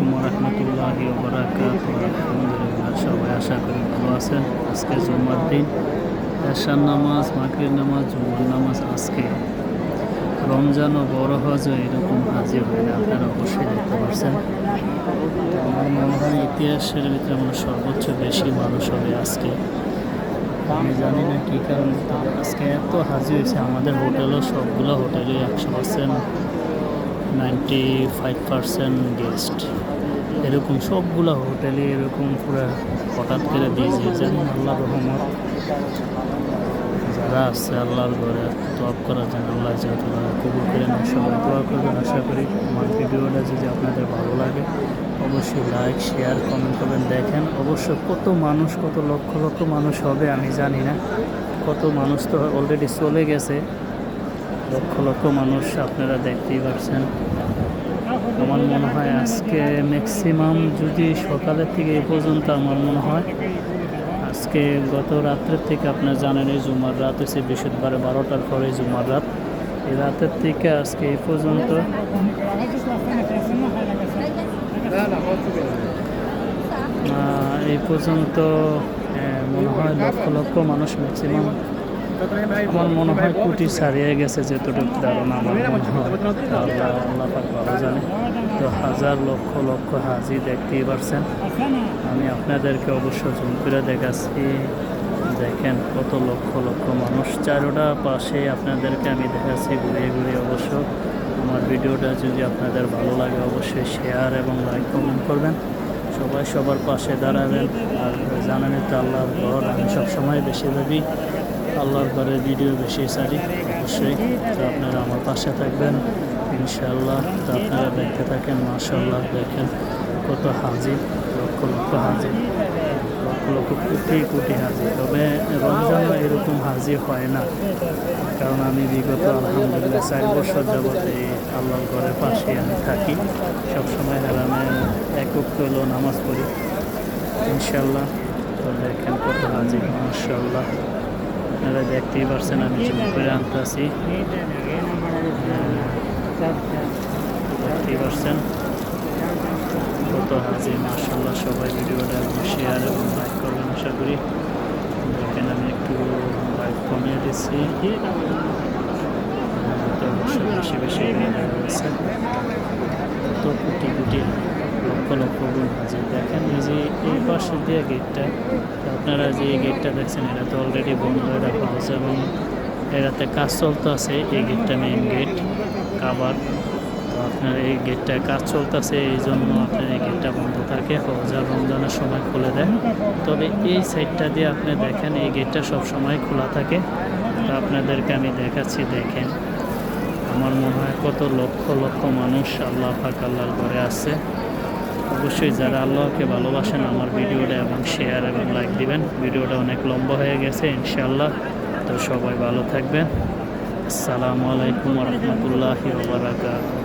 আলাইকুম রহমতুল্লাহ আলহামদুলিল্লাহ, সবাই আশা করি ভালো আছেন। আজকে জুম্মার দিন। এশার নামাজ মাকরির নামাজ জুম্মার নামাজ আজকে। রমজান ও বড় হজও এরকম হাজির হয় না, আপনারা অবশ্যই দেখতে পাচ্ছেন তো আমার মনে হয় ইতিহাসের ভিতরে মানে সর্বোচ্চ বেশি মানুষ হবে আজকে। আমি জানি না কী কারণে আজকে এত হাজির হয়েছে, আমাদের হোটেলও সবগুলো হোটেলে একশো percent, ninety five percent guest. এরকম সবগুলো হোটেলে এরকম পুরো হঠাৎ করে দিয়েছে জানি আল্লাহ রহমত। যারা আসছে আল্লাহর ঘরে তোয়াব করার জন্য আল্লাহ যেহেতু কবুল করে নেয় সবাই দোয়া করবেন। আশা করি আমার ভিডিওটা যদি আপনাদের ভালো লাগে, অবশ্যই লাইক শেয়ার কমেন্ট করবেন। দেখেন, অবশ্য কত মানুষ, কত লক্ষ লক্ষ মানুষ হবে আমি জানি না। কত মানুষ তো অলরেডি চলে গেছে। লক্ষ লক্ষ মানুষ আপনারা দেখতেই পারছেন। মনে হয় আজকে ম্যাক্সিমাম যদি সকালের থেকে এই পর্যন্ত আমার মনে হয়, আজকে গত রাত্রের থেকে আপনার জানেন এই জুমার রাত হয়েছে বৃহস্পতিবার বারোটার পরে জুমার রাত। এই রাতের থেকে আজকে এই পর্যন্ত এই পর্যন্ত মনে হয় লক্ষ লক্ষ মানুষ ম্যাক্সিমাম আমার মনে হয় কোটি ছাড়িয়ে গেছে যেতটুকু ধারণা আমার আল্লাহ ভালো জানে। তো হাজার লক্ষ লক্ষ হাজি দেখতেই পারছেন। আমি আপনাদেরকে অবশ্য জুম করে দেখাচ্ছি। দেখেন কত লক্ষ লক্ষ মানুষ। চারোটা পাশে আপনাদেরকে আমি দেখাচ্ছি ঘুরিয়ে ঘুরিয়ে অবশ্য। আমার ভিডিওটা যদি আপনাদের ভালো লাগে অবশ্যই শেয়ার এবং লাইক কমেন্ট করবেন। সবাই সবার পাশে দাঁড়াবেন। আর জানেন তো আল্লাহর ঘর আমি সবসময় বেশিরভাগই আল্লাহর ঘরের ভিডিও বেশি ছাড়ি, অবশ্যই। তো আপনারা আমার পাশে থাকবেন, ইনশাআল্লাহ। তো আপনারা দেখতে থাকেন মাশাল্লাহ দেখেন কত হাজি লক্ষ লক্ষ হাজি লক্ষ লক্ষ কোটি কোটি হাজি তবে রমজানও এরকম হাজি হয় না। কারণ আমি বিগত, আলহামদুলিল্লাহ, চার বছর যাবত এই আল্লাহর ঘরের পাশে আমি থাকি। সবসময় হারামে একক হলেও নামাজ পড়ি। ইনশাল্লাহ তো দেখেন কত হাজি মাশাল্লাহ আপনারা দেখতেই পারছেন, আমি জুম করে আনতেছি দেখতেই পারছেন কত হাজি মার্শাল্লাহ সবাই ভিডিওটা শেয়ার এবং লাইক করবেন, আশা করি। দেখেন, আমি একটু লাইক কমিয়ে দিচ্ছি। তো অবশ্যই বেশি বেশি রয়েছে কত কোটি কোটি লক্ষ গুণ হাজি দেখেন এই যে এই পাশে দিয়ে গেটটা আপনারা যে গেটটা দেখছেন এটা তো অলরেডি বন্ধ হয়ে রাখা হয়েছে এবং এটাতে কাজ চলতে আছে, এই গেটটা মেইন গেট কাবার তো আপনার এই গেটটা কাজ চলতেছে এই জন্য আপনার এই গেটটা বন্ধ থাকে হজার রমজানের সময় খুলে দেন তবে এই সাইডটা দিয়ে আপনি দেখেন, এই গেটটা সব সময় খোলা থাকে। তো আপনাদেরকে আমি দেখাচ্ছি, দেখেন। আমার মনে হয় কত লক্ষ লক্ষ মানুষ আল্লাহ পাক ঘরে আছে। অবশ্যই যারা আল্লাহকে ভালোবাসেন আমার ভিডিওটা এবং শেয়ার এবং লাইক দিবেন। ভিডিওটা অনেক লম্বা হয়ে গেছে ইনশাল্লাহ তো সবাই ভালো থাকবেন। আসসালামু আলাইকুম রহমতুল্লাহি ওবরাকাতুহু